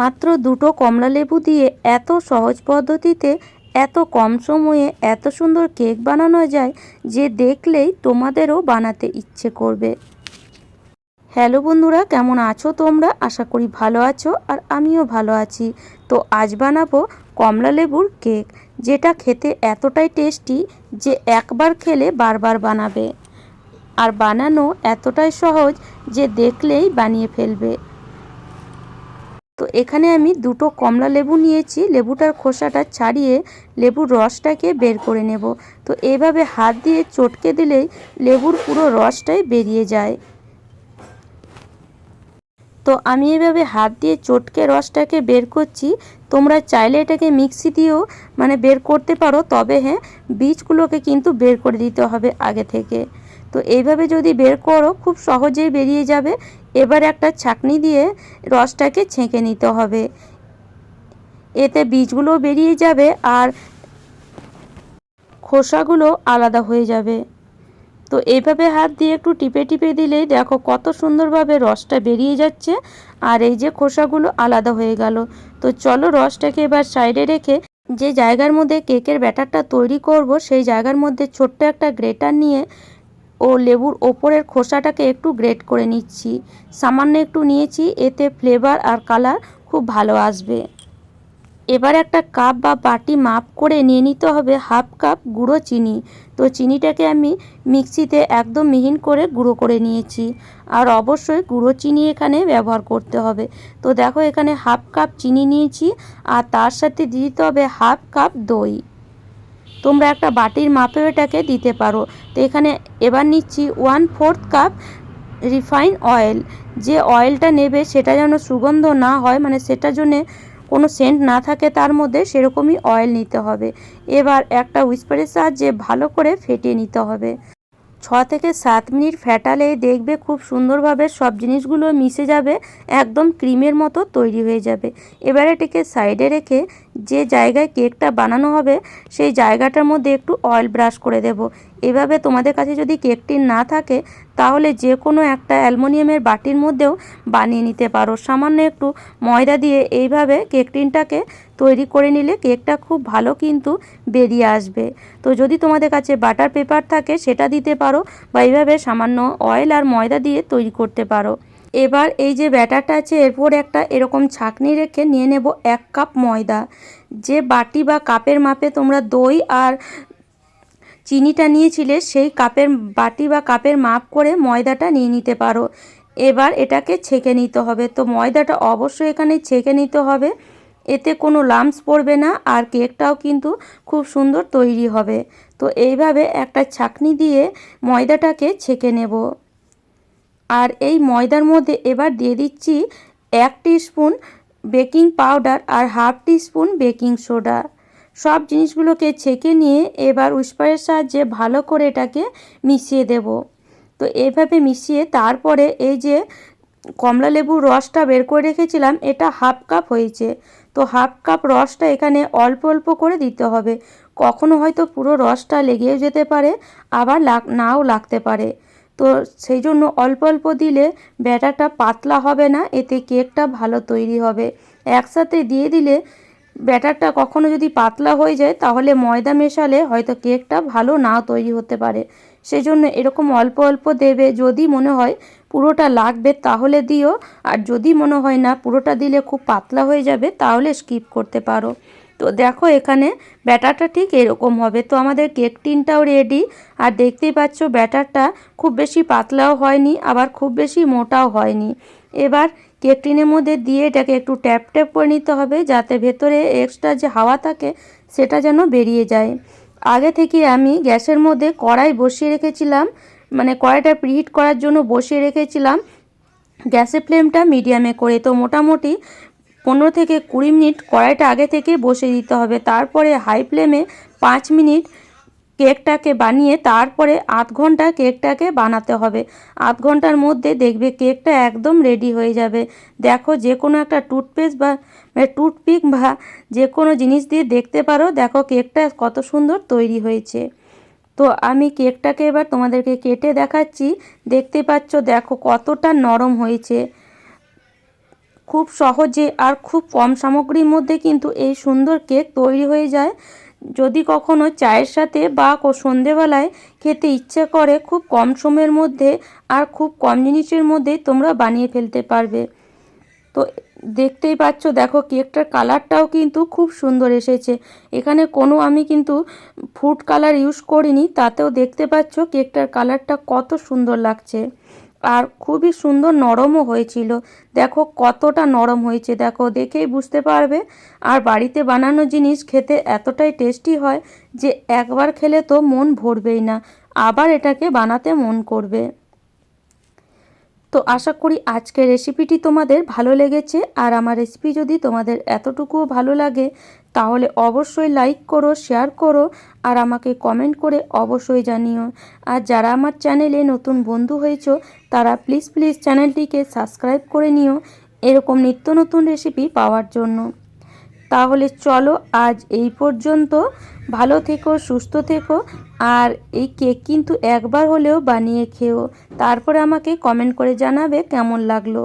মাত্র দুটো কমলা লেবু দিয়ে এত সহজ পদ্ধতিতে এত কম সময়ে এত সুন্দর কেক বানানো যায় যে দেখলেই তোমাদেরও বানাতে ইচ্ছে করবে। হ্যালো বন্ধুরা, কেমন আছো তোমরা? আশা করি ভালো আছো আর আমিও ভালো আছি। তো আজ বানাবো কমলা লেবুর কেক, যেটা খেতে এতটাই টেস্টি যে একবার খেলে বারবার বানাবে। আর বানানো এতটাই সহজ যে দেখলেই বানিয়ে ফেলবে। তো এখানে আমি দুটো কমলা লেবু নিয়েছি, লেবুটার খোসাটা ছাড়িয়ে লেবুর রসটাকে বের করে নেব। তো এভাবে হাত দিয়ে চটকে দিলেই লেবুর পুরো রসটাই বেরিয়ে যায়। তো আমি এভাবে হাত দিয়ে চটকে রসটাকে বের করছি। তোমরা চাইলে এটাকে মিক্সি দিয়েও মানে বের করতে পারো, তবে হ্যাঁ বীজগুলোকে কিন্তু বের করে দিতে হবে আগে থেকে। তো এইভাবে যদি বের করো, খুব সহজেই বেরিয়ে যাবে। এবার একটা ছাকনি দিয়ে রসটাকে ছেঁকে নিতে হবে। এতে বীজগুলো বেরিয়ে যাবে আর খোসাগুলো আলাদা হয়ে যাবে। তো এইভাবে হাত দিয়ে একটু টিপে টিপে দিলেই দেখো কত সুন্দরভাবে রসটা বেরিয়ে যাচ্ছে আর এই যে খোসাগুলো আলাদা হয়ে গেল। তো চলো রসটাকে এবার সাইডে রেখে যে জায়গার মধ্যে কেকের ব্যাটারটা তৈরি করব, সেই জায়গার মধ্যে ছোট্ট একটা গ্রেটার নিয়ে ও লেবুর ওপরের খোসাটাকে একটু গ্রেট করে নিচ্ছি। সামান্য একটু নিয়েছি, এতে ফ্লেভার আর কালার খুব ভালো আসবে। এবার একটা কাপ বা বাটি মাপ করে নিয়ে নিতে হবে হাফ কাপ গুঁড়ো চিনি। তো চিনিটাকে আমি মিক্সিতে একদম মিহিন করে গুঁড়ো করে নিয়েছি। আর অবশ্যই গুঁড়ো চিনি এখানে ব্যবহার করতে হবে। তো দেখো এখানে হাফ কাপ চিনি নিয়েছি, আর তার সাথে দিতে হবে হাফ কাপ দই। তোমরা একটা বাটির মাপে এটাকে দিতে পারো। তো এখানে এবার নিচ্ছি one fourth cup refine oil. যে অয়েলটা নেবে সেটা যেন সুগন্ধ না হয় মানে সেটার জন্যে কোনো সেন্ট না থাকে, তার মধ্যে সেরকমই অয়েল নিতে হবে। এবার একটা উইস্পারের সাহায্যে ভালো করে ফেটিয়ে নিতে হবে। ছ থেকে সাত মিনিট ফ্যাটালে দেখবে খুব সুন্দরভাবে সব জিনিসগুলো মিশে যাবে, একদম ক্রিমের মতো তৈরি হয়ে যাবে। এবারে এটিকে সাইডে রেখে যে জায়গায় কেকটা বানানো হবে, সেই জায়গাটার মধ্যে একটু অয়েল ব্রাশ করে দেব। এভাবে তোমাদের কাছে যদি কেকটি না থাকে তাহলে যে কোনো একটা অ্যালমোনিয়ামের বাটির মধ্যেও বানিয়ে নিতে পারো। সামান্য একটু ময়দা দিয়ে এইভাবে কেক টিনটাকে তৈরি করে নিলে কেকটা খুব ভালো কিন্তু বেরিয়ে আসবে। তো যদি তোমাদের কাছে বাটার পেপার থাকে সেটা দিতে পারো বা এইভাবে সামান্য অয়েল আর ময়দা দিয়ে তৈরি করতে পারো। এবার এই যে ব্যাটারটা আছে, এরপর একটা এরকম ছাকনি রেখে নিয়ে নেব এক কাপ ময়দা। যে বাটি বা কাপের মাপে তোমরা দই আর চিনিটা নিয়েছিলে, সেই কাপের বাটি বা কাপের মাপ করে ময়দাটা নিয়ে নিতে পারো। এবার এটাকে ছেঁকে নিতে হবে। তো ময়দাটা অবশ্যই এখানে ছেঁকে নিতে হবে। এতে কোনো লামস পড়বে না আর কেকটাও কিন্তু খুব সুন্দর তৈরি হবে। তো এইভাবে একটা ছাকনি দিয়ে ময়দাটাকে ছেঁকে নেব। আর এই ময়দার মধ্যে এবার দিয়ে দিচ্ছি এক স্পুন বেকিং পাউডার আর হাফ স্পুন বেকিং সোডা। সব জিনিসগুলোকে ছেঁকে নিয়ে এবার উস্পারের সাহায্যে ভালো করে এটাকে মিশিয়ে দেব। তো এইভাবে মিশিয়ে তারপরে এই যে কমলা লেবুর রসটা বের করে রেখেছিলাম, এটা হাফ কাপ হয়েছে। তো হাফ কাপ রসটা এখানে অল্প অল্প করে দিতে হবে। কখনো হয়তো পুরো রসটা লেগেও যেতে পারে, আবার নাও লাগতে পারে। তো সেই জন্য অল্প অল্প দিলে ব্যাটারটা পাতলা হবে না, এতে কেকটা ভালো তৈরি হবে। একসাথে দিয়ে দিলে ব্যাটারটা কখনো যদি পাতলা হয়ে যায়, তাহলে ময়দা মেশালে হয়তো কেকটা ভালো নাও তৈরি হতে পারে। সেই জন্য এরকম অল্প অল্প দেবে, যদি মনে হয় পুরোটা লাগবে তাহলে দিও, আর যদি মনে হয় না পুরোটা দিলে খুব পাতলা হয়ে যাবে, তাহলে স্কিপ করতে পারো। তো দেখো এখানে ব্যাটারটা ঠিক এরকম হবে। তো আমাদের কেক টিনটাও রেডি আর দেখতেই পাচ্ছ ব্যাটারটা খুব বেশি পাতলাও হয়নি, আবার খুব বেশি মোটাও হয়নি। এবার কেক টিনের মধ্যে দিয়ে এটাকে একটু ট্যাপ ট্যাপ করে নিতে হবে যাতে ভেতরে এক্সট্রা যে হাওয়া থাকে সেটা যেন বেরিয়ে যায়। আগে থেকে আমি গ্যাসের মধ্যে কড়াই বসিয়ে রেখেছিলাম মানে কড়াইটা প্রিহিট করার জন্য বসিয়ে রেখেছিলাম। গ্যাসের ফ্লেমটা মিডিয়ামে করে, তো মোটামুটি পনেরো থেকে কুড়ি মিনিট কড়াইটা আগে থেকে বসে দিতে হবে। তারপরে হাই ফ্লেমে পাঁচ মিনিট কেকটাকে বানিয়ে তারপরে আধ ঘণ্টা কেকটাকে বানাতে হবে। আধ ঘণ্টার মধ্যে দেখবে কেকটা একদম রেডি হয়ে যাবে। দেখো যে কোনো একটা টুথপেস্ট বা টুথপিক বা যে কোনো জিনিস দিয়ে দেখতে পারো, দেখো কেকটা কত সুন্দর তৈরি হয়েছে। তো আমি কেকটাকে এবার তোমাদেরকে কেটে দেখাচ্ছি। দেখতে পাচ্ছ, দেখো কতটা নরম হয়েছে। খুব সহজে আর খুব কম সামগ্রীর মধ্যে কিন্তু এই সুন্দর কেক তৈরি হয়ে যায়। যদি কখনো চায়ের সাথে বা সন্ধেবেলায় খেতে ইচ্ছে করে, খুব কম সময়ের মধ্যে আর খুব কম জিনিসের মধ্যেই তোমরা বানিয়ে ফেলতে পারবে। তো দেখতেই পাচ্ছ, দেখো কেকটার কালারটাও কিন্তু খুব সুন্দর এসেছে। এখানে কোনো আমি কিন্তু ফুড কালার ইউজ করিনি, তাতেও দেখতে পাচ্ছ কেকটার কালারটা কত সুন্দর লাগছে। আর খুবই সুন্দর নরমও হয়েছিল। দেখো কতটা নরম হয়েছে, দেখো দেখেই বুঝতে পারবে। আর বাড়িতে বানানো জিনিস খেতে এতটাই টেস্টি হয় যে একবার খেলে তো মন ভরবেই না। আবার এটাকে বানাতে মন করবে। তো আশা করি আজকের রেসিপিটি তোমাদের ভালো লেগেছে। আর আমার রেসিপি যদি তোমাদের এতটুকুও ভালো লাগে, তাহলে অবশ্যই লাইক করো শেয়ার করো, আর আমাকে কমেন্ট করে অবশ্যই জানিও। আর যারা আমার চ্যানেলে নতুন বন্ধু হয়েছ, তারা প্লিজ প্লিজ চ্যানেলটিকে সাবস্ক্রাইব করে নিও। এরকম নিত্য নতুন রেসিপি পাওয়ার জন্য। তাহলে চলো আজ এই পর্যন্ত। ভালো থেকো, সুস্থ থেকো। আর এই কেক কিন্তু একবার হলেও বানিয়ে খেও। তারপরে আমাকে কমেন্ট করে জানাবে কেমন লাগল।